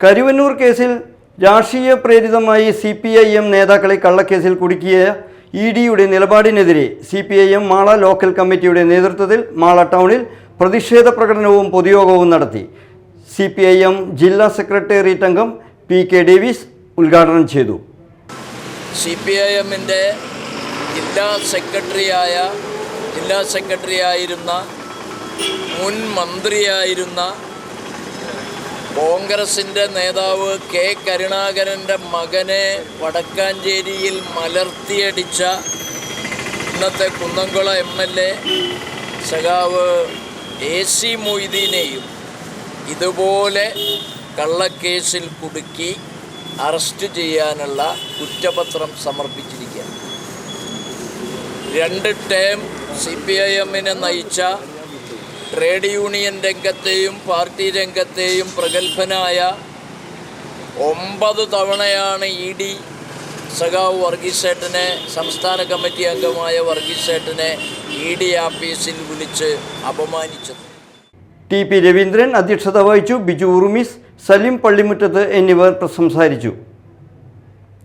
കരുവന്നൂർ കേസിൽ രാഷ്ട്രീയ പ്രേരിതമായി സി പി ഐ എം നേതാക്കളെ കള്ളക്കേസിൽ കുടുക്കിയ ഇ ഡിയുടെ നിലപാടിനെതിരെ C P I M Mala local കമ്മിറ്റിയുടെ നേതൃത്വത്തിൽ മാള ടൗണിൽ പ്രതിഷേധ പ്രകടനവും പൊതുയോഗവും നടത്തി. സി പി ഐ എം ജില്ലാ സെക്രട്ടേറിയറ്റ് അംഗം പി കെ ഡേവിസ് ഉദ്ഘാടനം ചെയ്തു. സി പി ഐ എമ്മിന്റെ ജില്ലാ സെക്രട്ടറിയായ ജില്ലാ സെക്രട്ടറിയായിരുന്ന മുൻ മന്ത്രിയായിരുന്ന കോൺഗ്രസിന്റെ നേതാവ് കെ കരുണാകരന്റെ മകനെ വടക്കാഞ്ചേരിയിൽ മലർത്തിയടിച്ച ഇന്നത്തെ കുന്നംകുള എം എൽ എ സഖാവ് എ സി മൊയ്തീനെയും ഇതുപോലെ കള്ളക്കേസിൽ കുടുക്കി അറസ്റ്റ് ചെയ്യാനുള്ള കുറ്റപത്രം സമർപ്പിച്ചിരിക്കുകയാണ്. രണ്ട് ടേം സി പി ഐ എമ്മിനെ നയിച്ച ട്രേഡ് യൂണിയൻ രംഗത്തെയും പാർട്ടി രംഗത്തെയും പ്രഗത്ഭനായ ഒമ്പത് തവണയാണ് ഇ ഡി സഖാവ് വർഗീസേട്ടനെ സംസ്ഥാന കമ്മിറ്റി അംഗമായ വർഗീസേട്ടനെ ഇ ഡി ആഫീസിൽ വിളിച്ച് അപമാനിച്ചത്. ടി പി രവീന്ദ്രൻ അധ്യക്ഷത വഹിച്ചു ബിജു ഉറുമിസ് സലീം പള്ളിമുറ്റത്ത് എന്നിവർ സംസാരിച്ചു